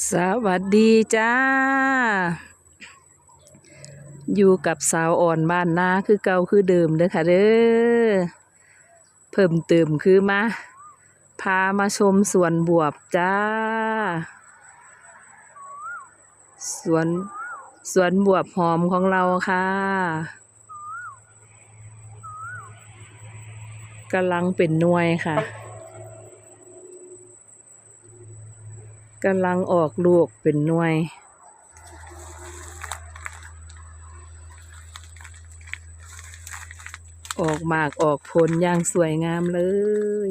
สวัสดีจ้า อยู่กับสาวอ่อนบ้านนาคือเก่าคือเดิมเด้อค่ะเด้อเพิ่มเติมคือมา พามาชมสวนบวบจ้า สวนสวนบวบหอมของเราค่ะกำลังเป็นนวยค่ะ กำลังออกลูกเป็นหน่วย ออกหมากออกผลอย่างสวยงามเลย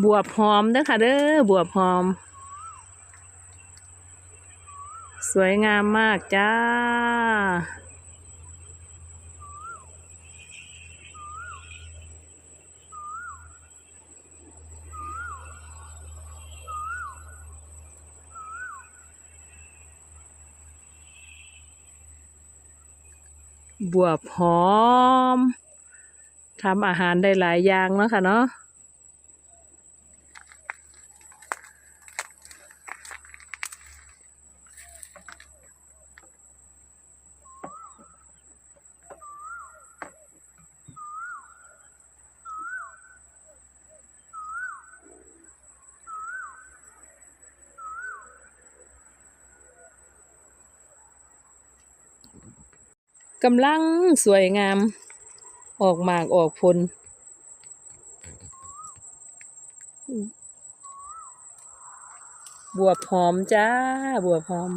บวบหอมเด้อค่ะเด้อบวบหอม สวยงามมากจ้า บวบหอมทำอาหารได้หลายอย่างเนาะค่ะเนาะ กำลังสวยงาม ออกหมากออกผลบวบหอมจ้า บวบหอม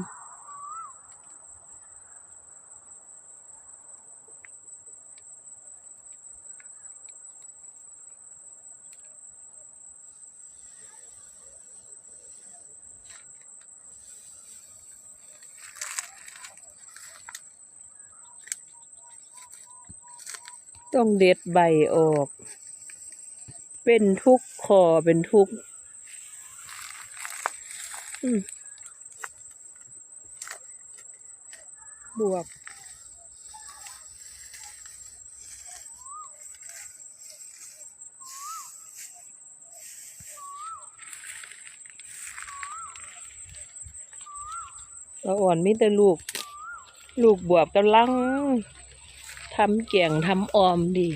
ต้องเด็ดใบออก เป็นทุกคอเป็นทุกบวบตะอ่อนมีแต่ลูก ลูกบวบกำลัง ทำเกี่ยงทำออมดี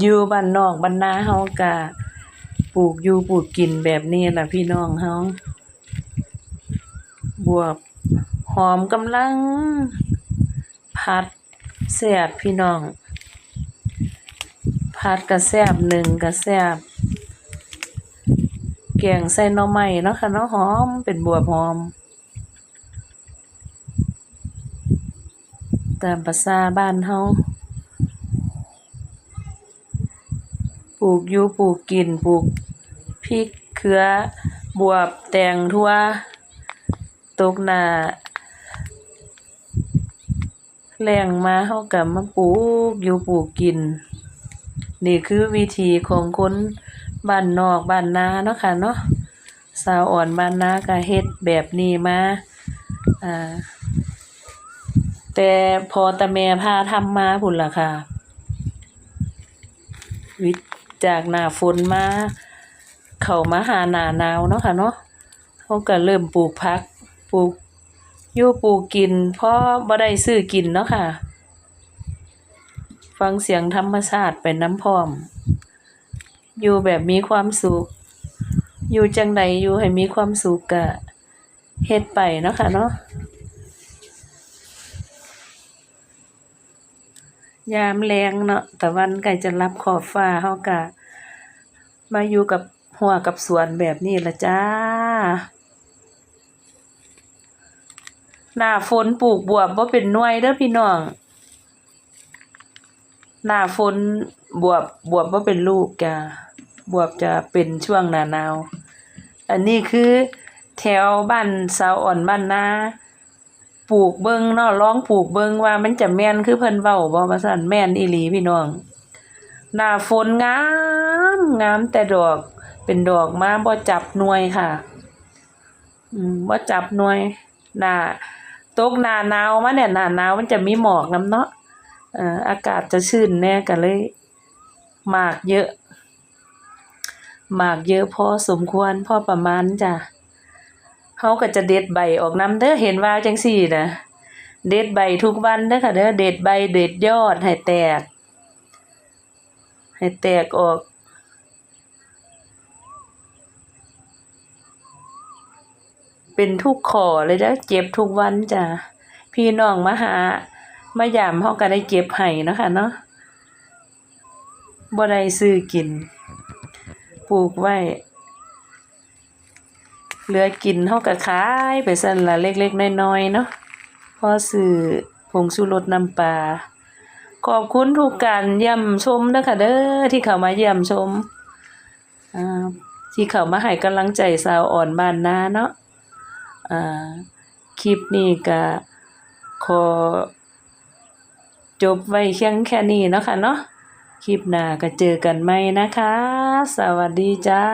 อยู่บ้านนอกบ้านนาเฮากะปลูกอยู่ปลูกกินแบบนี้ล่ะพี่น้องเฮาบวบหอมกำลัง ผัดแซ่บพี่น้อง ผัดกะแซ่บหนึ่งกะแซ่บแกงใส่หน่อไม้เนาะค่ะเนาะหอมเป็นบวบหอม ตามภาษาบ้านเฮา ป ลูกอยู่ปลูกกินปลูกพริกเขือบวบแตงทั่วตกหน้าแรงมาเฮาก็มาปลูกอยู่ปลูกกิน นี่คือวิธีของคนบ้านนอกบ้านนาเนาะค่ะเนาะสาวอ่อนบ้านนาก็เฮ็ดแบบนี้มาอ่าแต่พอตาแม่พาทำมาพุ่นล่ะค่ะวิ จากหน้าฝนมาเข้ามาหาหน้าหนาวเนาะค่ะเนาะเขาก็เริ่มปลูกผักปลูกยู่ปลูกกิน เพราะบ่ได้ซื้อกินเนาะค่ะ ฟังเสียงธรรมชาติไปน้ำพร้อม อยู่แบบมีความสุข อยู่จังใดอยู่ให้มีความสุขก็เฮ็ดไปเนาะค่ะเนาะ ยามแลงเนาะตะวันใกล้จะรับขอบฟ้าเฮาก็มาอยู่กับหัวกับสวนแบบนี้ละจ้า หน้าฝนปลูกบวบบ่าเป็นหน่วยเด้อพี่น้อง หน้าฝนบวบบวบบ่าเป็นลูกจ้ะบวบจะเป็นช่วงหน้าหนาว อันนี้คือแถวบ้านสาวอ่อนบ้านนา ปลูกเบิงเนาะลองปลูกเบิงว่ามันจะแม่นคือเพิ่นเว้าบ่ว่าซั่นแม่นอีหลีพี่น้อง หน้าฝนงามงามแต่ดอกเป็นดอกมาบ่จับหน่วยค่ะ อืมบ่จับหน่วยหน้าตกหน้าหนาวมาเนี่ยหน้าหนาวมันจะมีหมอกนํเนาะเอ่ออากาศจะชื้นแน่ก็เลยหมากเยอะหมากเยอะพอสมควรพอประมาณจ้ะ เฮาก็จะเด็ดใบออกนํเด้อเห็นว่าจังซี่นะเด็ดใบทุกวันเด้อค่ะเด้อเด็ดใบเด็ดยอดให้แตก ให้แตกออกเป็นทุกข้อเลยเด้อเจ็บทุกวันจ้ะพี่น้องมาหามายามเฮาก็ได้เก็บให้นะคะเนาะบ่ได้ซื้อกิน ปลูกไว้ เหลือกินเฮาก็ขายไปซั่นละเล็กๆน้อยๆเนาะพอซื้อผงชูรสน้ำปลาขอบคุณทุกการเยี่ยมชมเด้อค่ะเด้อที่เข้ามาเยี่ยมชมที่เข้ามาให้กำลังใจสาวอ่อนบ้านนาเนาะคลิปนี้ก็ขอจบไว้เพียงแค่นี้เนาะค่ะเนาะคลิปหน้าก็เจอกันใหม่นะคะ สวัสดีจ้า